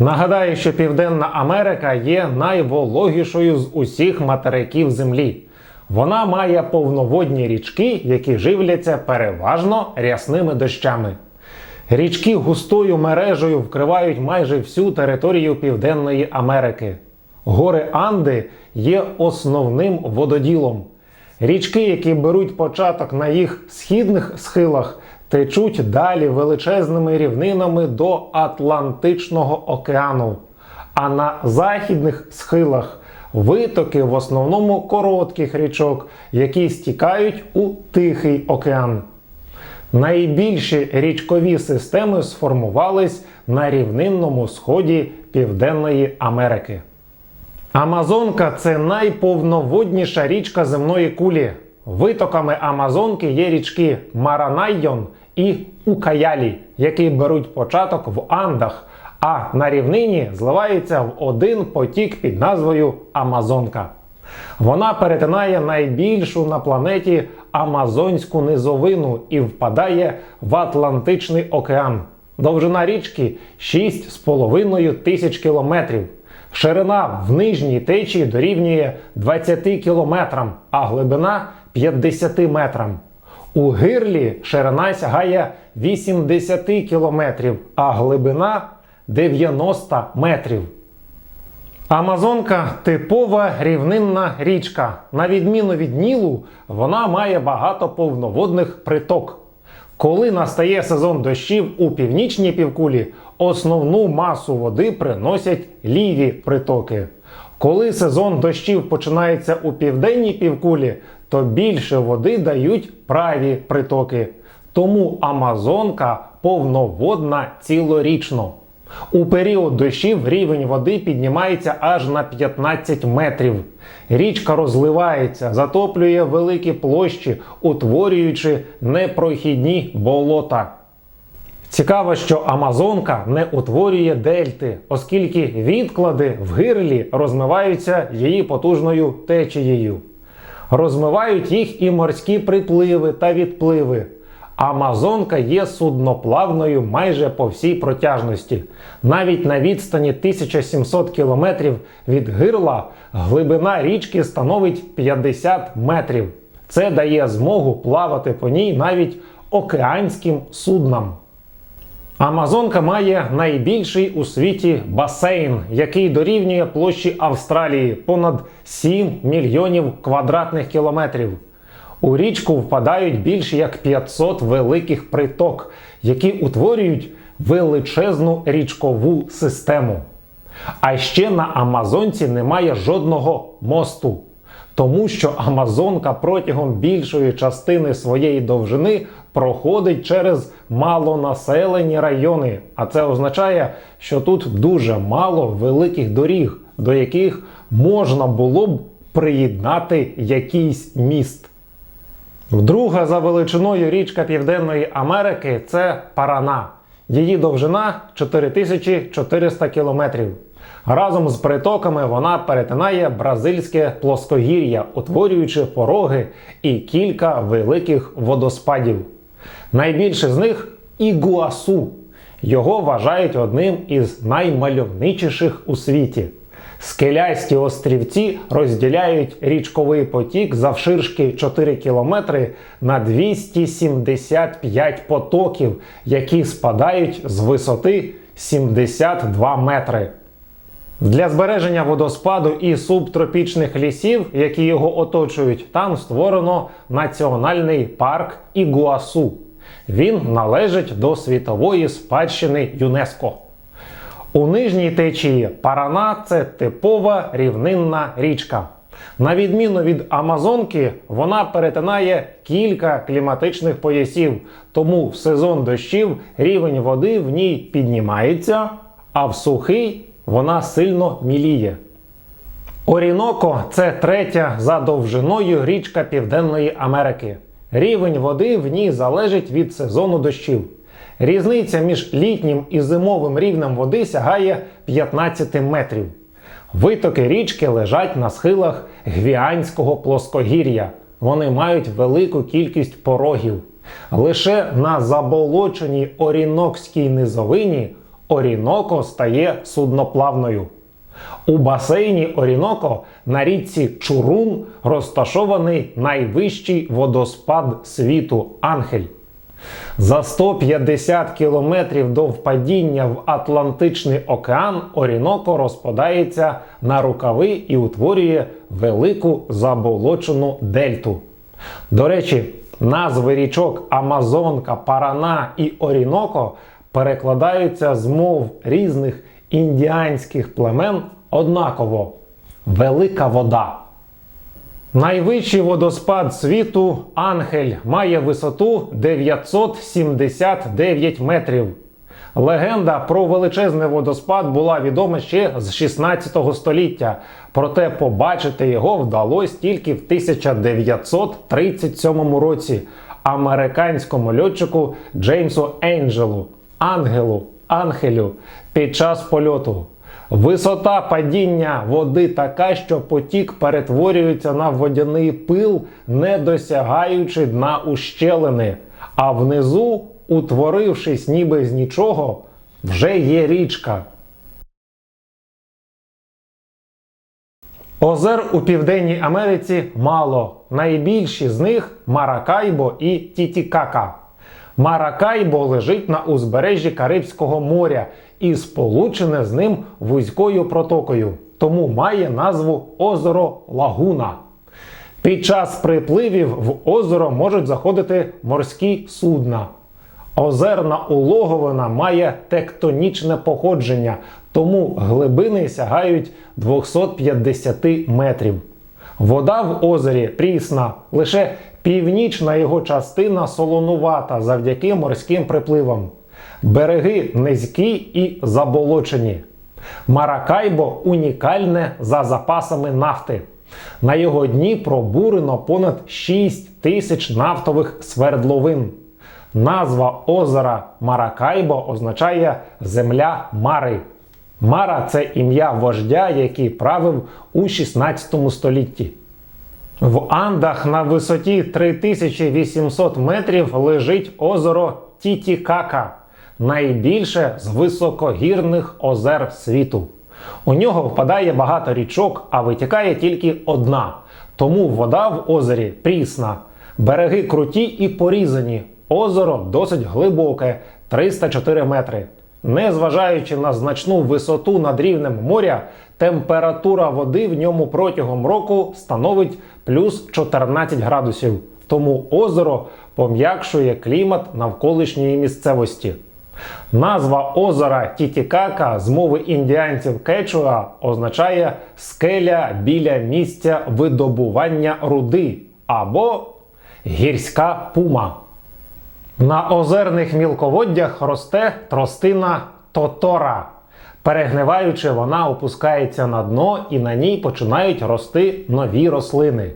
Нагадаю, що Південна Америка є найвологішою з усіх материків Землі. Вона має повноводні річки, які живляться переважно рясними дощами. Річки густою мережею вкривають майже всю територію Південної Америки. Гори Анди є основним вододілом. Річки, які беруть початок на їх східних схилах, течуть далі величезними рівнинами до Атлантичного океану. А на західних схилах витоки в основному коротких річок, які стікають у Тихий океан. Найбільші річкові системи сформувались на рівнинному сході Південної Америки. Амазонка це найповноводніша річка земної кулі. Витоками Амазонки є річки Маранаййон і Укаялі, які беруть початок в Андах, а на рівнині зливаються в один потік під назвою Амазонка. Вона перетинає найбільшу на планеті Амазонську низовину і впадає в Атлантичний океан. Довжина річки 6,5 тисяч кілометрів. Ширина в нижній течії дорівнює 20 кілометрам, а глибина 50 метрам. У гирлі ширина сягає 80 кілометрів, а глибина 90 метрів. Амазонка типова рівнинна річка. На відміну від Нілу, вона має багато повноводних приток. Коли настає сезон дощів у північній півкулі, основну масу води приносять ліві притоки. Коли сезон дощів починається у південній півкулі, то більше води дають праві притоки. Тому Амазонка повноводна цілорічно. У період дощів рівень води піднімається аж на 15 метрів. Річка розливається, затоплює великі площі, утворюючи непрохідні болота. Цікаво, що Амазонка не утворює дельти, оскільки відклади в гирлі розмиваються її потужною течією. Розмивають їх і морські припливи та відпливи. Амазонка є судноплавною майже по всій протяжності. Навіть на відстані 1700 кілометрів від гирла глибина річки становить 50 метрів. Це дає змогу плавати по ній навіть океанським суднам. Амазонка має найбільший у світі басейн, який дорівнює площі Австралії понад 7 мільйонів квадратних кілометрів. У річку впадають більше як 500 великих приток, які утворюють величезну річкову систему. А ще на Амазонці немає жодного мосту, тому що Амазонка протягом більшої частини своєї довжини проходить через малонаселені райони. А це означає, що тут дуже мало великих доріг, до яких можна було б приєднати якийсь міст. Друга за величиною річка Південної Америки це Парана. Її довжина 4400 кілометрів. Разом з притоками вона перетинає бразильське плоскогір'я, утворюючи пороги і кілька великих водоспадів. Найбільше з них Ігуасу. Його вважають одним із наймальовничіших у світі. Скелясті острівці розділяють річковий потік завширшки 4 кілометри на 275 потоків, які спадають з висоти 72 метри. Для збереження водоспаду і субтропічних лісів, які його оточують, там створено національний парк Ігуасу. Він належить до світової спадщини ЮНЕСКО. У нижній течії Парана це типова рівнинна річка. На відміну від Амазонки, вона перетинає кілька кліматичних поясів, тому в сезон дощів рівень води в ній піднімається, а в сухий вона сильно міліє. Оріноко це третя за довжиною річка Південної Америки. Рівень води в ній залежить від сезону дощів. Різниця між літнім і зимовим рівнем води сягає 15 метрів. Витоки річки лежать на схилах Гвіанського плоскогір'я. Вони мають велику кількість порогів. Лише на заболоченій Орінокській низовині Оріноко стає судноплавною. У басейні Оріноко на річці Чурун розташований найвищий водоспад світу Ангель. За 150 кілометрів до впадіння в Атлантичний океан Оріноко розпадається на рукави і утворює велику заболочену дельту. До речі, назви річок Амазонка, Парана і Оріноко перекладаються з мов різних індіанських племен однаково Велика вода. Найвищий водоспад світу Ангель має висоту 979 метрів. Легенда про величезний водоспад була відома ще з 16 століття, проте побачити його вдалося тільки в 1937 році американському льотчику Джеймсу Енджелу, Ангелу, Ангелю під час польоту. Висота падіння води така, що потік перетворюється на водяний пил, не досягаючи дна ущелини, а внизу, утворившись ніби з нічого, вже є річка. Озер у Південній Америці мало. Найбільші з них Маракайбо і Тітікака. Маракайбо лежить на узбережжі Карибського моря і сполучене з ним вузькою протокою, тому має назву озеро Лагуна. Під час припливів в озеро можуть заходити морські судна. Озерна улоговина має тектонічне походження, тому глибини сягають 250 метрів. Вода в озері прісна, лише північна його частина солонувата завдяки морським припливам. Береги низькі і заболочені. Маракайбо унікальне за запасами нафти. На його дні пробурено понад 6 тисяч нафтових свердловин. Назва озера Маракайбо означає земля Мари. Мара це ім'я вождя, який правив у 16 столітті. В Андах на висоті 3800 метрів лежить озеро Тітікака, найбільше з високогірних озер світу. У нього впадає багато річок, а витікає тільки одна. Тому вода в озері прісна. Береги круті і порізані. Озеро досить глибоке 304 метри. Незважаючи на значну висоту над рівнем моря, температура води в ньому протягом року становить плюс 14 градусів. Тому озеро пом'якшує клімат навколишньої місцевості. Назва озера Тітікака з мови індіанців Кечуа означає скеля біля місця видобування руди або гірська пума. На озерних мілководдях росте тростина тотора. Перегниваючи, вона опускається на дно і на ній починають рости нові рослини.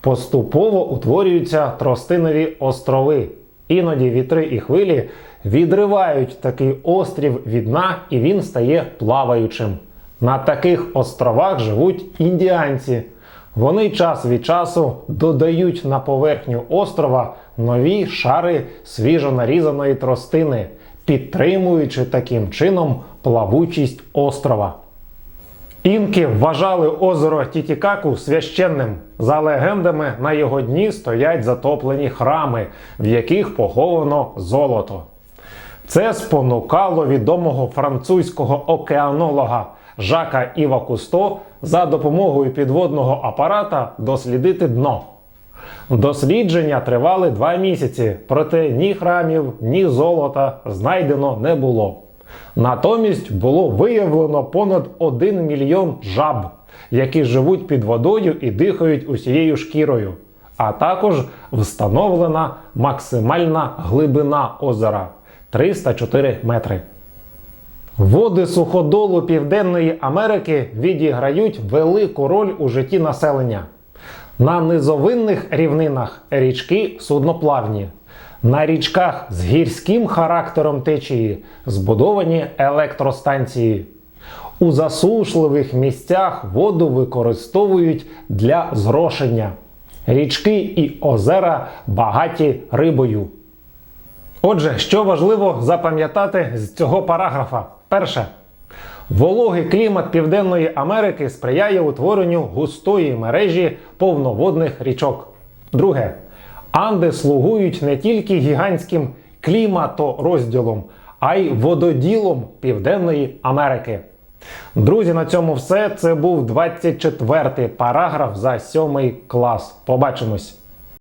Поступово утворюються тростинові острови. Іноді вітри і хвилі відривають такий острів від дна, і він стає плаваючим. На таких островах живуть індіанці. Вони час від часу додають на поверхню острова нові шари свіжо нарізаної тростини, підтримуючи таким чином плавучість острова. Інки вважали озеро Тітікаку священним. За легендами, на його дні стоять затоплені храми, в яких поховано золото. Це спонукало відомого французького океанолога Жака Іва Кусто за допомогою підводного апарата дослідити дно. Дослідження тривали два місяці, проте ні храмів, ні золота знайдено не було. Натомість було виявлено понад 1 мільйон жаб, які живуть під водою і дихають усією шкірою, а також встановлена максимальна глибина озера 304 метри. Води суходолу Південної Америки відіграють велику роль у житті населення. На низовинних рівнинах річки судноплавні. На річках з гірським характером течії збудовані електростанції. У засушливих місцях воду використовують для зрошення. Річки і озера багаті рибою. Отже, що важливо запам'ятати з цього параграфа? Перше. Вологий клімат Південної Америки сприяє утворенню густої мережі повноводних річок. Друге. Анди слугують не тільки гігантським кліматорозділом, а й вододілом Південної Америки. Друзі, на цьому все. Це був 24-й параграф за 7 клас. Побачимось!